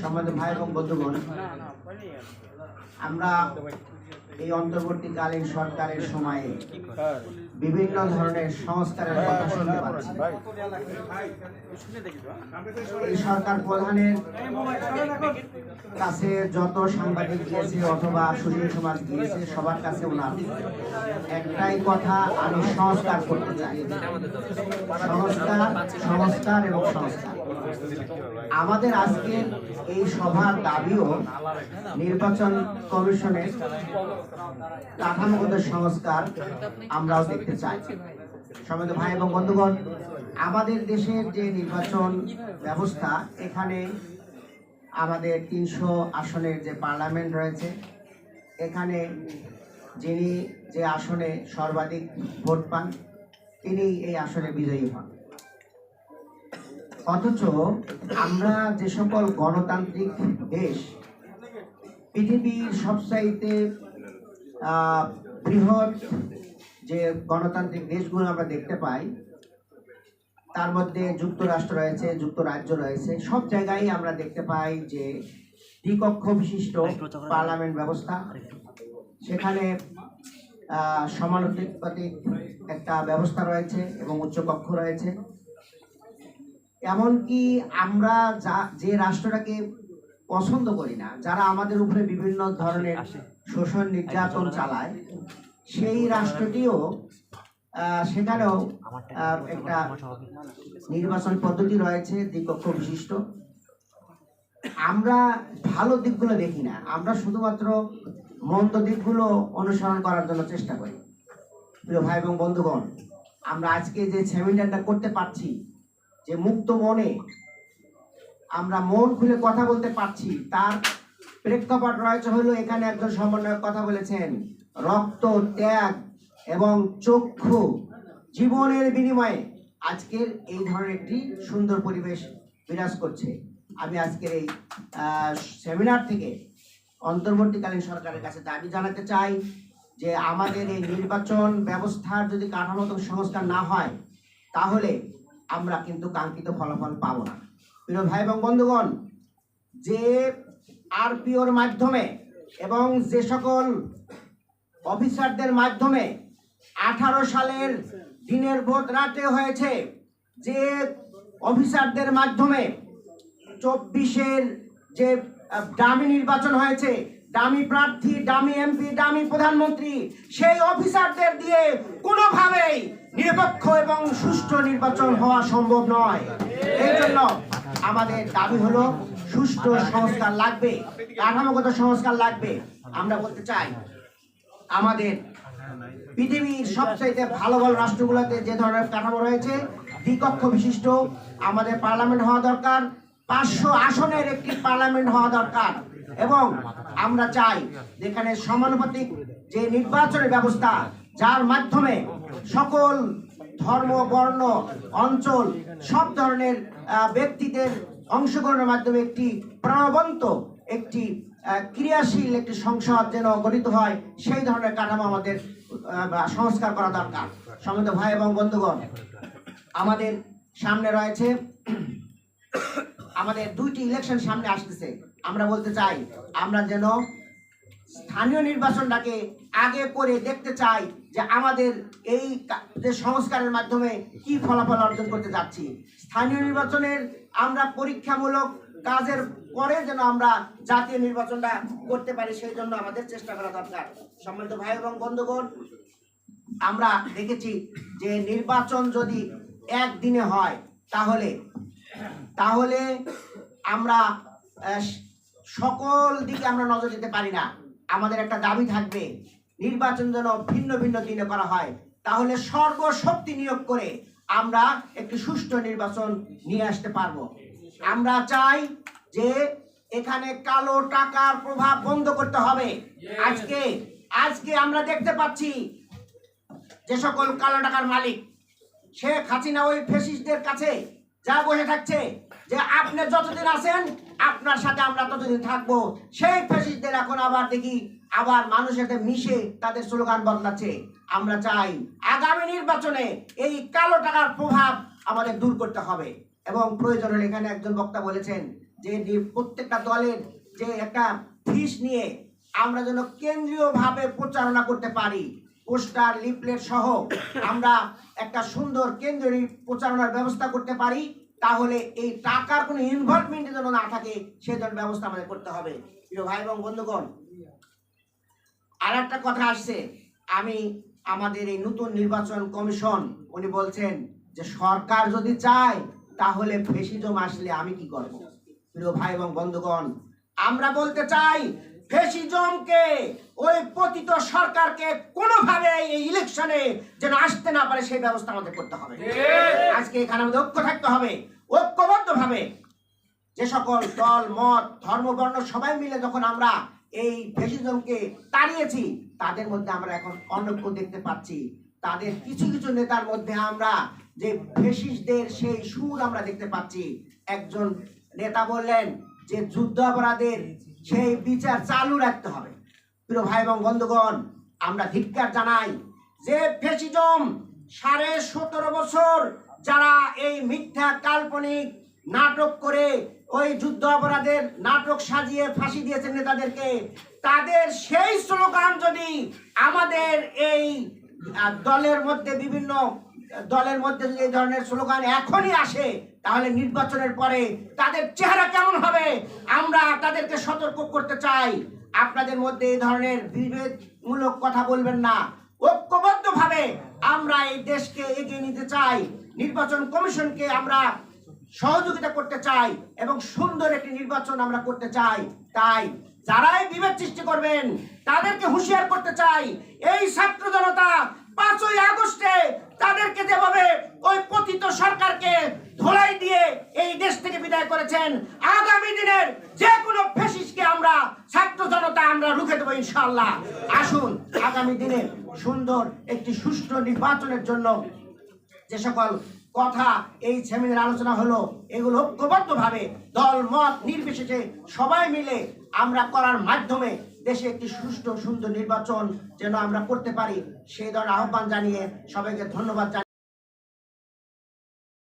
সম্মানিত ভাই এবং বন্ধুগণ, আমরা এই অন্তর্বর্তীকালীন সরকারের সময়ে বিভিন্ন ধরনের সংস্কারের কথা শুনতে পাচ্ছি। এই সরকার প্রধানের কাছে যত সাংবাদিক গিয়েছে অথবা সুশীল সমাজ গিয়েছে, সবার কাছে ওনার একটাই কথা, আমি সংস্কার করতে চাই। সংস্কার সংস্কার এবং সংস্কার। আমাদের আজকের এই সভার দাবিও নির্বাচন কমিশনের কাঠামোগত সংস্কার আমরাও দেখতে চাই। সমিত ভাই এবং বন্ধুগণ, আমাদের দেশের যে নির্বাচন ব্যবস্থা, এখানে আমাদের তিনশো আসনের যে পার্লামেন্ট রয়েছে, এখানে যিনি যে আসনে সর্বাধিক ভোট পান তিনি এই আসনে বিজয়ী হন। অথচ আমরা যে সকল গণতান্ত্রিক দেশ, পৃথিবীর সবচাইতে বৃহৎ যে গণতান্ত্রিক দেশগুলো আমরা দেখতে পাই, তার মধ্যে যুক্তরাষ্ট্র রয়েছে, যুক্তরাজ্য রয়েছে, সব জায়গায় আমরা দেখতে পাই যে দ্বিকক্ষ বিশিষ্ট পার্লামেন্ট ব্যবস্থা, সেখানে সমানুপাতিক একটা ব্যবস্থা রয়েছে এবং উচ্চকক্ষ রয়েছে। এমনকি আমরা যা যে রাষ্ট্রটাকে পছন্দ করি না যারা আমাদের উপরে বিভিন্ন ধরনের শোষণ নির্যাতন চালায় সেই রাষ্ট্রটিও সেখানেও একটা নির্বাচন পদ্ধতি রয়েছে দ্বিকক্ষ বিশিষ্ট। আমরা ভালো দিকগুলো দেখি না আমরা শুধুমাত্র মন্দ দিকগুলো অনুসরণ করার জন্য চেষ্টা করি। প্রিয় ভাই এবং বন্ধুগণ আমরা আজকে যে সেমিনারটা করতে পারছি যে মুক্ত মনে আমরা মন খুলে কথা বলতে পারছি, তার প্রেক্ষাপট রয়েছে হলো এখানে একজন সমন্বয়ক কথা বলেছেন। রক্ত, ত্যাগ এবং চক্ষু জীবনের বিনিময়ে আজকের এই ধরনের একটি সুন্দর পরিবেশ বিরাজ করছে। আমি আজকের এই সেমিনার থেকে অন্তর্বর্তীকালীন সরকারের কাছে দাবি জানাতে চাই যে আমাদের এই নির্বাচন ব্যবস্থার যদি কাঠামোগত সংস্কার না হয়, তাহলে আমরা কিন্তু কাঙ্ক্ষিত ফলাফল পাবো না। প্রিয় ভাই এবং বন্ধুগণ, যে আরপিওর মাধ্যমে এবং যে সকল অফিসারদের মাধ্যমে আঠারো সালের দিনের ভোট রাতে হয়েছে, যে অফিসারদের মাধ্যমে চব্বিশের যে ডামি নির্বাচন হয়েছে ডামি প্রার্থী, দামি এমপি, দামি প্রধানমন্ত্রী, সেই অফিসারদের দিয়ে কোনোভাবেই নিরপেক্ষ এবং সুষ্ঠু নির্বাচন হওয়া সম্ভব নয়। এই জন্য আমাদের দাবি হলো, সুষ্ঠু সংস্কার লাগবে, কাঠামোগত সংস্কার লাগবে। আমরা বলতে চাই, আমাদের পৃথিবীর সবচাইতে ভালো ভালো রাষ্ট্রগুলোতে যে ধরনের কাঠামো রয়েছে, দ্বিকক্ষ বিশিষ্ট, আমাদের পার্লামেন্ট হওয়া দরকার, পাঁচশো আসনের একটি পার্লামেন্ট হওয়া দরকার। এবং আমরা চাই যেখানে সমানুপাতিক যে নির্বাচনের ব্যবস্থা, যার মাধ্যমে সকল ধর্ম, বর্ণ, অঞ্চল, সব ধরনের ব্যক্তিদের অংশগ্রহণের মাধ্যমে একটি প্রাণবন্ত, একটি ক্রিয়াশীল একটি সংসদ যেন গঠিত হয়, সেই ধরনের কাঠামো আমাদের সংস্কার করা দরকার। সমৃদ্ধ ভাই এবং বন্ধুগণ, আমাদের সামনে রয়েছে আমাদের দুইটি ইলেকশন সামনে আসতেছে। আমরা বলতে চাই, আমরা যেন স্থানীয় নির্বাচনটাকে আগে করে দেখতে চাই যে আমাদের এই যে সংস্কারের মাধ্যমে কি ফলাফল অর্জন করতে যাচ্ছি। স্থানীয় নির্বাচনের আমরা পরীক্ষামূলক কাজের পরে যেন আমরা জাতীয় নির্বাচনটা করতে পারি, সেই জন্য আমাদের চেষ্টা করা দরকার। সম্মানিত ভাই এবং বন্ধুগণ, আমরা দেখেছি যে নির্বাচন যদি একদিনে হয়, তাহলে তাহলে আমরা সকল দিকে আমরা নজর দিতে পারি না। আমাদের একটা দাবি থাকবে নির্বাচন যেন ভিন্ন ভিন্ন দিনে করা হয়। তাহলে সর্বশক্তি নিয়োগ করে আমরা একটি সুষ্ঠু নির্বাচন নিয়ে আসতে পারব। আমরা চাই যে এখানে কালো টাকার প্রভাব বন্ধ করতে হবে। আজকে আজকে আমরা দেখতে পাচ্ছি যে সকল কালো টাকার মালিক শেখ হাসিনা ওই ফেসিস্টদের কাছে যা বসে থাকছে, যে আপনি যতদিন আছেন, আপনার সাথে আমরা ততদিন থাকব। সেই ফেসিস্টদের এখন আবার দেখি, আবার মানুষের সাথে মিশে তাদের স্লোগান বদলাচ্ছে। আমরা চাই আগামী নির্বাচনে এই কালো টাকার প্রভাব আমাদের দূর করতে হবে। এবং প্রয়োজন হলে এখানে একজন বক্তা বলেছেন যে প্রত্যেকটা দলের যে একটা ফিস নিয়ে আমরা যেন কেন্দ্রীয়ভাবে প্রচারণা করতে পারি। পোস্টার, লিফলেট সহ আমরা একটা সুন্দর কেন্দ্রীয় প্রচারণার ব্যবস্থা করতে পারি, তাহলে এই টাকার কোনো ইনভলভমেন্ট যেন না থাকে সে ধরনের ব্যবস্থা আমাদের করতে হবে। প্রিয় ভাই এবং বন্ধুগণ আর একটা কথা আসছে। আমি আমাদের এই নতুন নির্বাচন কমিশন, উনি বলছেন যে সরকার যদি চায়, তাহলে ফেসিজম আসলে আমি কি করব? প্রিয় ভাই এবং বন্ধুগণ, আমরা বলতে চাই ফেসিজমকে ওই পতিত সরকারকে কোনোভাবে এই ইলেকশনে যেন আসতে না পারে সেই ব্যবস্থা আমাদের করতে হবে। আজকে এখানে আমাদের ঐক্য থাকতে হবে। ঐক্যবদ্ধভাবে যে সকল দল মত ধর্ম বর্ণ সবাই মিলে যখন আমরা এই ফেসিজমকে তাড়িয়েছি তাদের মধ্যে আমরা এখন অনৈক্য দেখতে পাচ্ছি। তাদের কিছু কিছু নেতার মধ্যে আমরা যে ফেসিসদের সেই সুর আমরা দেখতে পাচ্ছি। একজন নেতা বললেন যে যুদ্ধ অপরাধের সেই বিচার চালু রাখতে হবে। প্রিয় ভাই এবং বন্ধুগণ, আমরা ধিক্কার জানাই যে ফেসিজম সাড়ে সতেরো বছর যারা এই মিথ্যা কাল্পনিক নাটক করে ওই যুদ্ধ অপরাধের নাটক সাজিয়ে ফাঁসি দিয়েছেন নেতাদেরকে, তাদের সেই স্লোগান যদি আমাদের এই দলের মধ্যে বিভিন্ন, দলের মধ্যে যদি এই ধরনের স্লোগান এখনই আসে, তাহলে নির্বাচনের পরে তাদের চেহারা কেমন হবে? আমরা তাদেরকে সতর্ক করতে চাই। আপনাদের মধ্যে এই ধরনের বিভেদমূলক কথা বলবেন না। ঐক্যবদ্ধভাবে আমরা এই দেশকে এগিয়ে নিতে চাই। নির্বাচন কমিশনকে আমরা সহযোগিতা করতে চাই এবং সুন্দর একটি নির্বাচন আমরা করতে চাই। তাই যারাই বিভেদ সৃষ্টি করবেন, তাদেরকে হুঁশিয়ার করতে চাই। এই ছাত্র জনতা পাঁচই আগস্টে তাদেরকে যেভাবে ওই পতিত সরকারকে ধোলাই দিয়ে এই দেশ থেকে বিদায় করেছেন, আগামী দিনের যে কোনো ফেসিসকে আমরা, ছাত্র জনতা আমরা রুখে দেবো ইনশাল্লাহ আসুন, আগামী দিনে সুন্দর একটি সুষ্ঠু নির্বাচনের জন্য যে সকল কথা এই সেমিনার আলোচনা হলো, এগুলো ঐক্যবদ্ধভাবে দল, মত, নির্বিশেষে সবাই মিলে আমরা করার মাধ্যমে দেশে একটি সুষ্ঠু, সুন্দর নির্বাচন যেন আমরা করতে পারি। সেই ধরনের আহ্বান জানিয়ে সবাইকে ধন্যবাদ জানিয়ে